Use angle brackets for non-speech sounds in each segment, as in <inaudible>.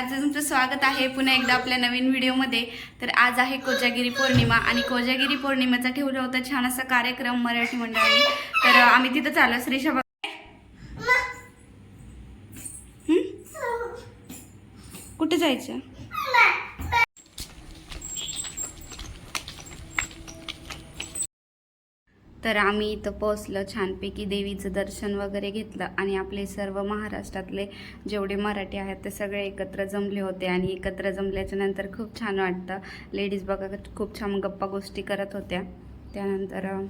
नमस्कार तर तुमचं स्वागत आहे पुन्हा एकदा आपल्या नवीन व्हिडिओमध्ये. तर आज आहे कोजागिरी पौर्णिमा आणि कोजागिरी पौर्णिमेचा ठेवला होता छान असा कार्यक्रम मराठी मंडळाने. तर आम्ही तिथं चाललो श्रीशा बा- कुठे जायचं? तर आम्ही इथं पोचलो छानपैकी देवीचं दर्शन वगैरे घेतलं आणि आपले सर्व महाराष्ट्रातले जेवढे मराठी आहेत ते सगळे एकत्र जमले होते आणि एकत्र जमल्याच्या नंतर खूप छान वाटतं. लेडीज बघा खूप छान गप्पा गोष्टी करत होत्या. त्यानंतर अं,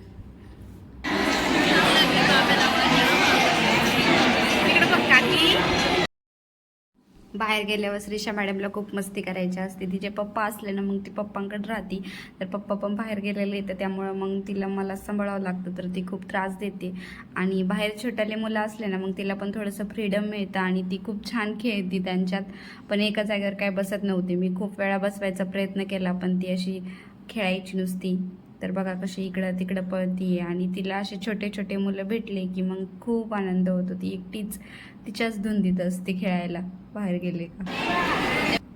बाहेर गेल्यावर श्रीषा मॅडमला खूप मस्ती करायची असते. तिचे पप्पा असले ना मग ती पप्पांकडे राहते. तर पप्पा पण बाहेर गेलेले येतं त्यामुळं मग तिला मला सांभाळावं लागतं तर ती खूप त्रास देते. आणि बाहेर छोट्याले मुलं असले ना मग तिला पण थोडंसं फ्रीडम मिळतं आणि ती खूप छान खेळते त्यांच्यात. पण एका जागेवर काय बसत नव्हती. मी खूप वेळा बसवायचा प्रयत्न केला पण ती अशी खेळायची नुसती. तर बघा कशी इकडं तिकडं पळतीये. आणि तिला असे छोटे छोटे मुलं भेटले की मग खूप आनंद होतो ती एकटीच तिच्याच धुंदीत असते खेळायला बाहेर गेले का?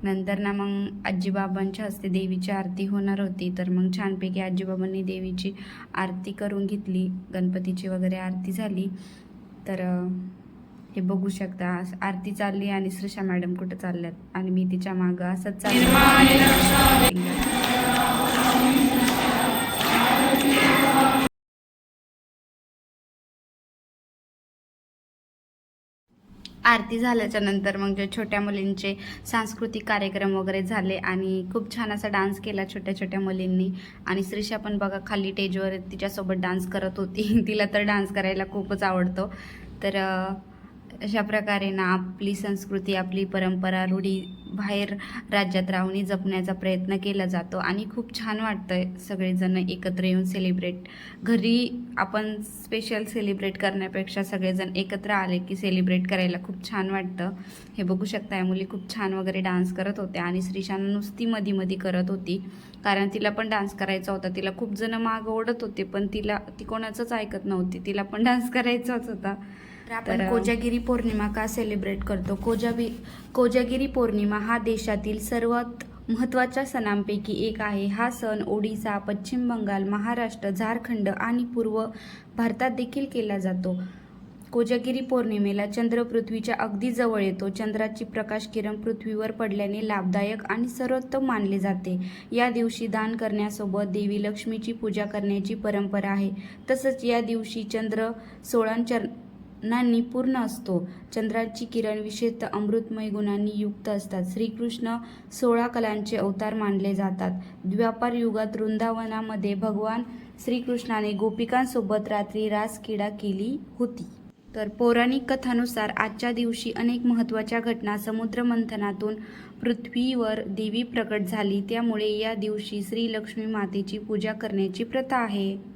नंतर ना मग आजीबाबांच्या हस्ते देवीची आरती होणार होती. तर मग छानपैकी आजीबाबांनी देवीची आरती करून घेतली. गणपतीची वगैरे आरती झाली. तर हे बघू शकता आरती चालली आणि श्रीषा मॅडम कुठं चालल्यात? आणि मी तिच्या मागं असंच चाललं. आरती झाल्याच्यानंतर मग जे छोट्या मुलींचे सांस्कृतिक कार्यक्रम वगैरे झाले आणि खूप छान असा डान्स केला छोट्या छोट्या मुलींनी. आणि श्रीषा पण बघा खाली टेजवर तिच्यासोबत डान्स करत होती. <laughs> तिला तर डान्स करायला खूपच आवडतो. तर अशा प्रकारे ना आपली संस्कृती आपली परंपरा रूढी बाहेर राज्यात राहून जपण्याचा प्रयत्न केला जातो. आणि खूप छान वाटतं सगळेजण एकत्र येऊन सेलिब्रेट घरी आपण स्पेशल सेलिब्रेट करण्यापेक्षा सगळेजण एकत्र आले की सेलिब्रेट करायला खूप छान वाटतं. हे बघू शकता या मुली खूप छान वगैरे डान्स करत होत्या आणि श्रीशान नुसती मधी मधी करत होती. कारण तिला पण डान्स करायचा होता. तिला खूप जण माग ओढत होते पण तिला ती कोणाचंच ऐकत नव्हती. तिला पण डान्स करायचाच होता. तर कोजागिरी पौर्णिमा का सेलिब्रेट करतो? कोजाबी कोजागिरी पौर्णिमा हा देशातील सर्वात महत्त्वाच्या सणांपैकी एक आहे. हा सण ओडिसा पश्चिम बंगाल महाराष्ट्र झारखंड आणि पूर्व भारतात देखील केला जातो. कोजागिरी पौर्णिमेला चंद्र पृथ्वीच्या अगदी जवळ येतो. चंद्राची प्रकाश किरण पृथ्वीवर पडल्याने लाभदायक आणि सर्वोत्तम मानले जाते. या दिवशी दान करण्यासोबत देवी लक्ष्मीची पूजा करण्याची परंपरा आहे. तसंच या दिवशी चंद्र ना पूर्ण असतो. चंद्राची किरण विशेषतः अमृतमय गुणांनी युक्त असतात. श्रीकृष्ण सोळा कलांचे अवतार मानले जातात. द्व्यापार युगात वृंदावनामध्ये भगवान श्रीकृष्णाने गोपिकांसोबत रात्री रासक्रीडा केली होती. तर पौराणिक कथानुसार आजच्या दिवशी अनेक महत्त्वाच्या घटना समुद्र मंथनातून पृथ्वीवर देवी प्रकट झाली. त्यामुळे या दिवशी श्री लक्ष्मी मातेची पूजा करण्याची प्रथा आहे.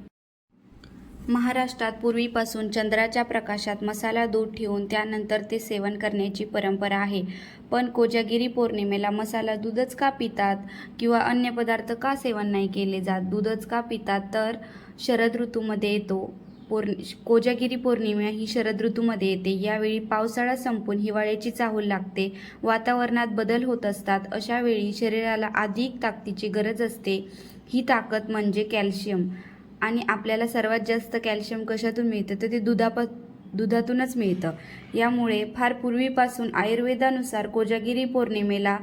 महाराष्ट्रात पूर्वीपासून चंद्राच्या प्रकाशात मसाला दूध ठेवून त्यानंतर ते सेवन करण्याची परंपरा आहे. पण कोजागिरी पौर्णिमेला मसाला दूधच का पितात किंवा अन्य पदार्थ का सेवन नाही केले जात? दूधच का पितात? तर शरद ऋतूमध्ये येतो. पौर्णि कोजागिरी पौर्णिमा ही शरद ऋतूमध्ये येते. यावेळी पावसाळा संपून हिवाळ्याची चाहूल लागते. वातावरणात बदल होत असतात. अशा वेळी शरीराला अधिक ताकदीची गरज असते. ही ताकद म्हणजे कॅल्शियम. आणि आपल्याला सर्वात जास्त कॅल्शियम कशातून मिळतं? तर ते दुधाप दुधातूनच मिळतं. यामुळे फार पूर्वीपासून आयुर्वेदानुसार कोजागिरी पौर्णिमेला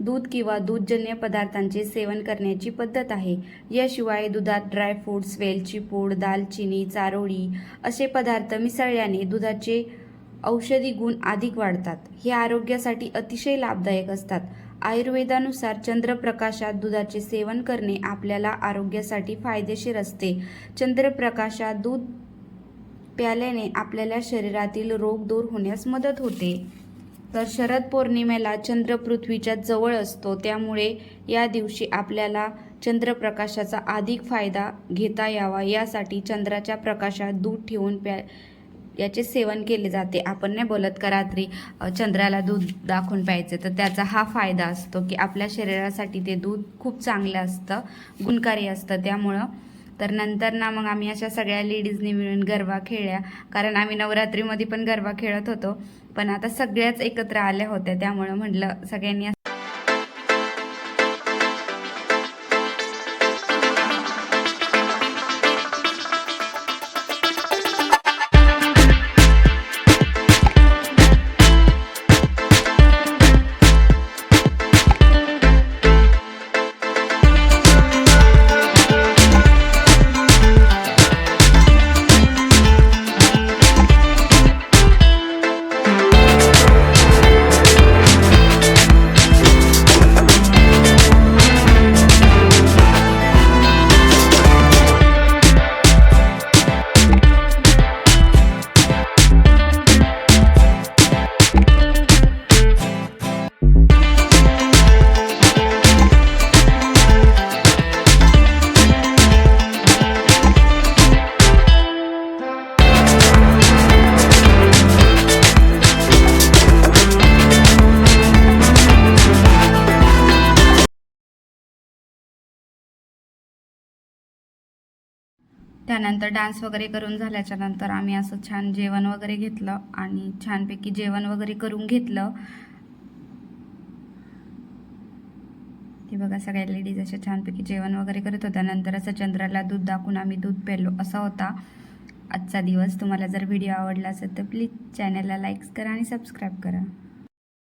दूध किंवा दूधजन्य पदार्थांचे सेवन करण्याची पद्धत आहे. याशिवाय दुधात ड्रायफ्रूट्स वेलची पूड दालचिनी चारोळी असे पदार्थ मिसळल्याने दुधाचे औषधी गुण अधिक वाढतात. हे आरोग्यासाठी अतिशय लाभदायक असतात. आयुर्वेदानुसार चंद्रप्रकाशात दुधाचे सेवन करणे आपल्याला आरोग्यासाठी फायदेशीर असते. चंद्रप्रकाशात दूध प्याल्याने आपल्याला शरीरातील रोग दूर होण्यास मदत होते. तर शरद पौर्णिमेला चंद्र पृथ्वीच्या जवळ असतो. त्यामुळे या दिवशी आपल्याला चंद्रप्रकाशाचा अधिक फायदा घेता यावा. यासाठी चंद्राच्या प्रकाशात दूध ठेवून प्या याचे सेवन केले जाते. आपण नाही बोलत का रात्री चंद्राला दूध दाखवून प्यायचं? तर त्याचा हा फायदा असतो की आपल्या शरीरासाठी ते दूध खूप चांगलं असतं गुणकारी असतं त्यामुळं. तर नंतर ना मग आम्ही अशा सगळ्या लेडीजनी मिळून गरबा खेळल्या. कारण आम्ही नवरात्रीमध्ये पण गरबा खेळत होतो. पण आता सगळ्याच एकत्र आल्या होत्या त्यामुळं म्हटलं सगळ्यांनी त्यानंतर डान्स वगैरे करून झाल्याच्यानंतर आम्ही असं छान जेवण वगैरे घेतलं आणि छानपैकी जेवण वगैरे करून घेतलं. ते बघा सगळ्या लेडीज अशा छानपैकी जेवण वगैरे करत होत्या. नंतर असं चंद्राला दूध दाखवून आम्ही दूध पेलो असा होता आजचा दिवस. तुम्हाला जर व्हिडिओ आवडला असेल तर प्लीज चॅनलला लाईक्स करा आणि सबस्क्राईब करा.